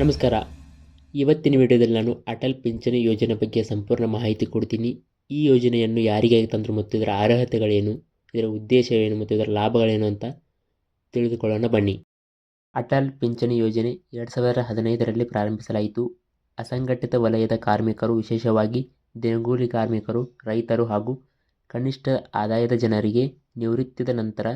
ನಮಸ್ಕಾರ. ಇವತ್ತಿನ ವಿಡಿಯೋದಲ್ಲಿ ನಾನು ಅಟಲ್ ಪಿಂಚಣಿ ಯೋಜನೆ ಬಗ್ಗೆ ಸಂಪೂರ್ಣ ಮಾಹಿತಿ ಕೊಡ್ತೀನಿ. ಈ ಯೋಜನೆಯನ್ನು ಯಾರಿಗಾಗಿ ತಂದರು ಮತ್ತು ಇದರ ಅರ್ಹತೆಗಳೇನು, ಇದರ ಉದ್ದೇಶ ಏನು ಮತ್ತು ಇದರ ಲಾಭಗಳೇನು ಅಂತ ತಿಳಿದುಕೊಳ್ಳೋಣ ಬನ್ನಿ. ಅಟಲ್ ಪಿಂಚಣಿ ಯೋಜನೆ ಎರಡು ಸಾವಿರದ ಹದಿನೈದರಲ್ಲಿ ಪ್ರಾರಂಭಿಸಲಾಯಿತು. ಅಸಂಘಟಿತ ವಲಯದ ಕಾರ್ಮಿಕರು, ವಿಶೇಷವಾಗಿ ದಿನಗೂಲಿ ಕಾರ್ಮಿಕರು, ರೈತರು ಹಾಗೂ ಕನಿಷ್ಠ ಆದಾಯದ ಜನರಿಗೆ ನಿವೃತ್ತಿದ ನಂತರ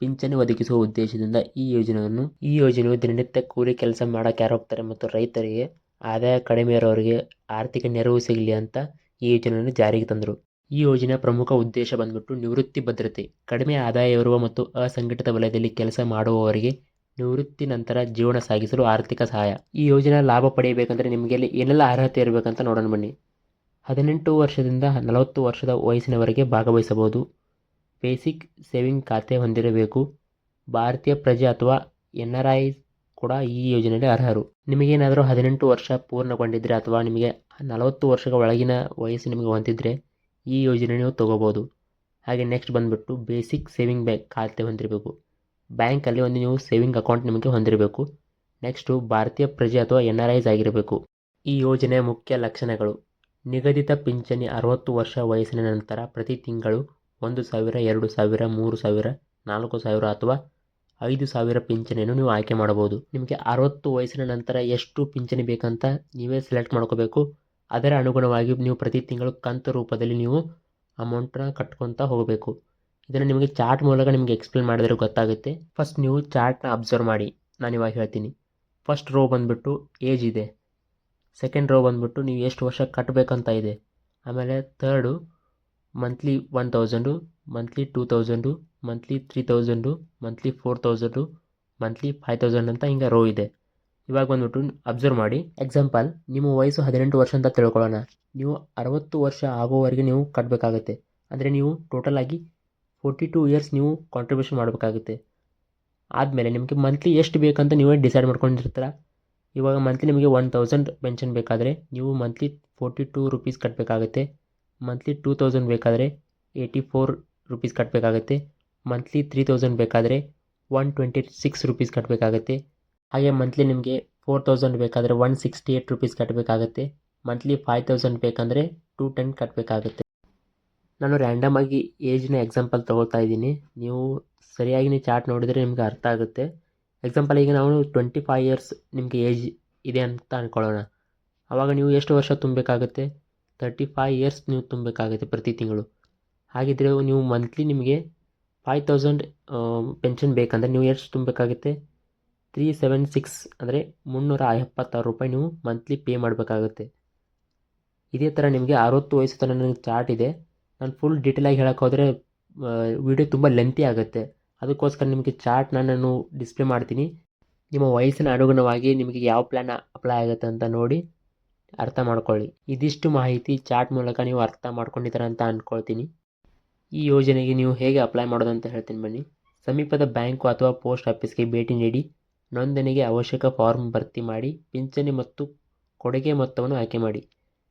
ಪಿಂಚಣಿ ಒದಗಿಸುವ ಉದ್ದೇಶದಿಂದ ಈ ಯೋಜನೆಯನ್ನು, ಈ ಯೋಜನೆಯು ದಿನನಿತ್ಯ ಕೂಲಿ ಕೆಲಸ ಮಾಡೋಕೆ ಯಾರು ಹೋಗ್ತಾರೆ ಮತ್ತು ರೈತರಿಗೆ ಆದಾಯ ಕಡಿಮೆ ಇರೋರಿಗೆ ಆರ್ಥಿಕ ನೆರವು ಸಿಗಲಿ ಅಂತ ಈ ಯೋಜನೆಯನ್ನು ಜಾರಿಗೆ ತಂದರು. ಈ ಯೋಜನೆಯ ಪ್ರಮುಖ ಉದ್ದೇಶ ಬಂದ್ಬಿಟ್ಟು ನಿವೃತ್ತಿ ಭದ್ರತೆ. ಕಡಿಮೆ ಆದಾಯ ಇರುವ ಮತ್ತು ಅಸಂಘಟಿತ ವಲಯದಲ್ಲಿ ಕೆಲಸ ಮಾಡುವವರಿಗೆ ನಿವೃತ್ತಿ ನಂತರ ಜೀವನ ಸಾಗಿಸಲು ಆರ್ಥಿಕ ಸಹಾಯ. ಈ ಯೋಜನೆ ಲಾಭ ಪಡೆಯಬೇಕಂದ್ರೆ ನಿಮಗೆ ಅಲ್ಲಿ ಏನೆಲ್ಲ ಅರ್ಹತೆ ಇರಬೇಕಂತ ನೋಡೋಣ ಬನ್ನಿ. ಹದಿನೆಂಟು ವರ್ಷದಿಂದ ನಲವತ್ತು ವರ್ಷದ ವಯಸ್ಸಿನವರೆಗೆ ಭಾಗವಹಿಸಬಹುದು. ಬೇಸಿಕ್ ಸೇವಿಂಗ್ ಖಾತೆ ಹೊಂದಿರಬೇಕು. ಭಾರತೀಯ ಪ್ರಜೆ ಅಥವಾ ಎನ್ ಆರ್ ಐ ಕೂಡ ಈ ಯೋಜನೆಯಲ್ಲಿ ಅರ್ಹರು. ನಿಮಗೇನಾದರೂ ಹದಿನೆಂಟು ವರ್ಷ ಪೂರ್ಣಗೊಂಡಿದ್ದರೆ ಅಥವಾ ನಿಮಗೆ ನಲವತ್ತು ವರ್ಷದ ಒಳಗಿನ ವಯಸ್ಸು ನಿಮಗೆ ಹೊಂದಿದ್ರೆ ಈ ಯೋಜನೆ ನೀವು ತೊಗೋಬೋದು. ಹಾಗೆ ನೆಕ್ಸ್ಟ್ ಬಂದುಬಿಟ್ಟು ಬೇಸಿಕ್ ಸೇವಿಂಗ್ ಬ್ಯಾಂಕ್ ಖಾತೆ ಹೊಂದಿರಬೇಕು. ಬ್ಯಾಂಕಲ್ಲಿ ಒಂದು ನೀವು ಸೇವಿಂಗ್ ಅಕೌಂಟ್ ನಿಮಗೆ ಹೊಂದಿರಬೇಕು. ನೆಕ್ಸ್ಟು ಭಾರತೀಯ ಪ್ರಜೆ ಅಥವಾ ಎನ್ ಆರ್ ಐಸ್ ಆಗಿರಬೇಕು. ಈ ಯೋಜನೆಯ ಮುಖ್ಯ ಲಕ್ಷಣಗಳು. ನಿಗದಿತ ಪಿಂಚಣಿ ಅರವತ್ತು ವರ್ಷ ವಯಸ್ಸಿನ ನಂತರ ಪ್ರತಿ ತಿಂಗಳು ಒಂದು ಸಾವಿರ, ಎರಡು ಸಾವಿರ, ಮೂರು ಸಾವಿರ, ನಾಲ್ಕು ಸಾವಿರ ಅಥವಾ ಐದು ಸಾವಿರ ಪಿಂಚಣಿಯನ್ನು ನೀವು ಆಯ್ಕೆ ಮಾಡಬಹುದು. ನಿಮಗೆ ಅರವತ್ತು ವಯಸ್ಸಿನ ನಂತರ ಎಷ್ಟು ಪಿಂಚಣಿ ಬೇಕಂತ ನೀವೇ ಸೆಲೆಕ್ಟ್ ಮಾಡ್ಕೋಬೇಕು. ಅದರ ಅನುಗುಣವಾಗಿ ನೀವು ಪ್ರತಿ ತಿಂಗಳು ಕಂತು ರೂಪದಲ್ಲಿ ನೀವು ಅಮೌಂಟನ್ನ ಕಟ್ಕೊತಾ ಹೋಗಬೇಕು. ಇದನ್ನು ನಿಮಗೆ ಚಾರ್ಟ್ ಮೂಲಕ ನಿಮಗೆ ಎಕ್ಸ್ಪ್ಲೇನ್ ಮಾಡಿದ್ರೆ ಗೊತ್ತಾಗುತ್ತೆ. ಫಸ್ಟ್ ನೀವು ಚಾರ್ಟ್ನ ಅಬ್ಸರ್ವ್ ಮಾಡಿ. ನಾನು ಇವಾಗ ಹೇಳ್ತೀನಿ. ಫಸ್ಟ್ ರೋ ಬಂದುಬಿಟ್ಟು ಏಜ್ ಇದೆ. ಸೆಕೆಂಡ್ ರೋ ಬಂದುಬಿಟ್ಟು ನೀವು ಎಷ್ಟು ವರ್ಷ ಕಟ್ಟಬೇಕಂತ ಇದೆ. ಆಮೇಲೆ third monthly one thousand monthly two thousand monthly three thousand monthly four thousand monthly five thousand ಅಂತ ಹಿಂಗೆ ರೋ ಇದೆ. ಇವಾಗ ಬಂದ್ಬಿಟ್ಟು ಅಬ್ಸರ್ವ್ ಮಾಡಿ. ಎಕ್ಸಾಂಪಲ್ ನಿಮ್ಮ ವಯಸ್ಸು ಹದಿನೆಂಟು ವರ್ಷ ಅಂತ ತಿಳ್ಕೊಳ್ಳೋಣ. ನೀವು ಅರವತ್ತು ವರ್ಷ ಆಗೋವರೆಗೆ ನೀವು ಕಟ್ಟಬೇಕಾಗುತ್ತೆ ಅಂದರೆ ನೀವು ಟೋಟಲ್ ಆಗಿ ಫೋರ್ಟಿ ಟೂ ಇಯರ್ಸ್ ನೀವು ಕಾಂಟ್ರಿಬ್ಯೂಷನ್ ಮಾಡಬೇಕಾಗುತ್ತೆ. ಆದಮೇಲೆ ನಿಮಗೆ ಮಂತ್ಲಿ ಎಷ್ಟು ಬೇಕಂತ ನೀವೇ ಡಿಸೈಡ್ ಮಾಡ್ಕೊಂಡಿರ್ತೀರ. ಇವಾಗ ಮಂತ್ಲಿ ನಿಮಗೆ ಒನ್ ತೌಸಂಡ್ ಪೆನ್ಷನ್ ಬೇಕಾದರೆ ನೀವು ಮಂತ್ಲಿ ಫೋರ್ಟಿ ಟೂ ರುಪೀಸ್ ಕಟ್ಟಬೇಕಾಗುತ್ತೆ ಮಂತ್ಲಿ ಟೂ ತೌಸಂಡ್ ಬೇಕಾದರೆ ಏಯ್ಟಿ ಫೋರ್ ರುಪೀಸ್ ಕಟ್ಟಬೇಕಾಗತ್ತೆ ಮಂತ್ಲಿ ತ್ರೀ ತೌಸಂಡ್ ಬೇಕಾದರೆ ಒನ್ ಟ್ವೆಂಟಿ ಸಿಕ್ಸ್ ರುಪೀಸ್ ಕಟ್ಟಬೇಕಾಗತ್ತೆ ಹಾಗೆ ಮಂತ್ಲಿ ನಿಮಗೆ ಫೋರ್ ತೌಸಂಡ್ ಬೇಕಾದರೆ ಒನ್ ಸಿಕ್ಸ್ಟಿ ಏಯ್ಟ್ ರುಪೀಸ್ ಕಟ್ಟಬೇಕಾಗತ್ತೆ ಮಂತ್ಲಿ ಫೈವ್ ತೌಸಂಡ್ ಬೇಕಂದರೆ ಟೂ ಟೆನ್ ಕಟ್ಟಬೇಕಾಗತ್ತೆ ನಾನು ರ್ಯಾಂಡಮ್ ಆಗಿ ಏಜ್ನ ಎಕ್ಸಾಂಪಲ್ ತೊಗೊಳ್ತಾ ಇದ್ದೀನಿ. ನೀವು ಸರಿಯಾಗಿ ಚಾರ್ಟ್ ನೋಡಿದರೆ ನಿಮಗೆ ಅರ್ಥ ಆಗುತ್ತೆ. ಎಕ್ಸಾಂಪಲ್ ಈಗ ನಾವು ಟ್ವೆಂಟಿ ಫೈವ್ ಇಯರ್ಸ್ ನಿಮಗೆ ಏಜ್ ಇದೆ ಅಂತ ಅಂದ್ಕೊಳ್ಳೋಣ ಆವಾಗ ನೀವು ಎಷ್ಟು ವರ್ಷ ತುಂಬಬೇಕಾಗುತ್ತೆ? ತರ್ಟಿ ಫೈವ್ ಇಯರ್ಸ್ ನೀವು ತುಂಬಬೇಕಾಗುತ್ತೆ ಪ್ರತಿ ತಿಂಗಳು. ಹಾಗಿದ್ದರೆ ನೀವು ಮಂತ್ಲಿ ನಿಮಗೆ ಫೈವ್ ತೌಸಂಡ್ ಪೆನ್ಷನ್ ಬೇಕಂದರೆ ನೀವು ಎಷ್ಟು ತುಂಬಬೇಕಾಗುತ್ತೆ. ತ್ರೀ ಸೆವೆನ್ ಸಿಕ್ಸ್ ಅಂದರೆ ಮುನ್ನೂರ ಎಪ್ಪತ್ತಾರು ರೂಪಾಯಿ ನೀವು ಮಂತ್ಲಿ ಪೇ ಮಾಡಬೇಕಾಗುತ್ತೆ. ಇದೇ ಥರ ನಿಮಗೆ ಅರವತ್ತು ವಯಸ್ಸು ತನಕ ನನಗೆ ಚಾರ್ಟ್ ಇದೆ. ನಾನು ಫುಲ್ ಡೀಟೇಲಾಗಿ ಹೇಳಕ್ಕೆ ಹೋದರೆ ವಿಡಿಯೋ ತುಂಬ ಲೆಂತಿ ಆಗುತ್ತೆ. ಅದಕ್ಕೋಸ್ಕರ ನಿಮಗೆ ಚಾರ್ಟ್ನ ನಾನು ಡಿಸ್ಪ್ಲೇ ಮಾಡ್ತೀನಿ. ನಿಮ್ಮ ವಯಸ್ಸಿನ ಅನುಗುಣವಾಗಿ ನಿಮಗೆ ಯಾವ ಪ್ಲ್ಯಾನ್ ಅಪ್ಲೈ ಆಗುತ್ತೆ ಅಂತ ನೋಡಿ. ಅರ್ಥ ಮಾಡ್ಕೊಳ್ಳಿ. ಇದಿಷ್ಟು ಮಾಹಿತಿ ಚಾಟ್ ಮೂಲಕ ನೀವು ಅರ್ಥ ಮಾಡ್ಕೊಂಡಿದ್ದೀರ ಅಂತ ಅಂದ್ಕೊಳ್ತೀನಿ ಈ ಯೋಜನೆಗೆ ನೀವು ಹೇಗೆ ಅಪ್ಲೈ ಮಾಡೋದು ಅಂತ ಹೇಳ್ತೀನಿ ಬನ್ನಿ. ಸಮೀಪದ ಬ್ಯಾಂಕು ಅಥವಾ ಪೋಸ್ಟ್ ಆಫೀಸ್ಗೆ ಭೇಟಿ ನೀಡಿ, ನೋಂದಣಿಗೆ ಅವಶ್ಯಕ ಫಾರ್ಮ್ ಭರ್ತಿ ಮಾಡಿ, ಪಿಂಚಣಿ ಮತ್ತು ಕೊಡುಗೆ ಮೊತ್ತವನ್ನು ಆಯ್ಕೆ ಮಾಡಿ.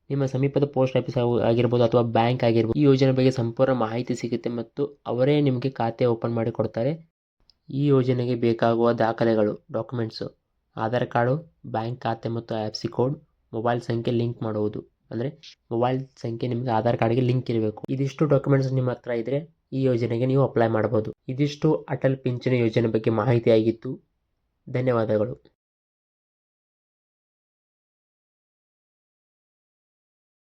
ನಿಮ್ಮ ಸಮೀಪದ ಪೋಸ್ಟ್ ಆಫೀಸ್ ಆಗಿರ್ಬೋದು ಅಥವಾ ಬ್ಯಾಂಕ್ ಆಗಿರ್ಬೋದು, ಈ ಯೋಜನೆ ಬಗ್ಗೆ ಸಂಪೂರ್ಣ ಮಾಹಿತಿ ಸಿಗುತ್ತೆ ಮತ್ತು ಅವರೇ ನಿಮಗೆ ಖಾತೆ ಓಪನ್ ಮಾಡಿ ಕೊಡ್ತಾರೆ. ಈ ಯೋಜನೆಗೆ ಬೇಕಾಗುವ ದಾಖಲೆಗಳು, ಡಾಕ್ಯುಮೆಂಟ್ಸು, ಆಧಾರ್ ಕಾರ್ಡು, ಬ್ಯಾಂಕ್ ಖಾತೆ ಮತ್ತು ಆ್ಯಪ್ಸಿ ಕೋಡ್. ಮೊಬೈಲ್ ಸಂಖ್ಯೆ ಲಿಂಕ್ ಮಾಡುವುದು ಅಂದರೆ ಮೊಬೈಲ್ ಸಂಖ್ಯೆ ನಿಮಗೆ ಆಧಾರ್ ಕಾರ್ಡ್ಗೆ ಲಿಂಕ್ ಇರಬೇಕು. ಇದಿಷ್ಟು ಡಾಕ್ಯುಮೆಂಟ್ಸ್ ನಿಮ್ಮ ಹತ್ರ ಇದ್ದರೆ ಈ ಯೋಜನೆಗೆ ನೀವು ಅಪ್ಲೈ ಮಾಡ್ಬೋದು ಇದಿಷ್ಟು ಅಟಲ್ ಪಿಂಚಣಿ ಯೋಜನೆ ಬಗ್ಗೆ ಮಾಹಿತಿ ಆಗಿತ್ತು ಧನ್ಯವಾದಗಳು.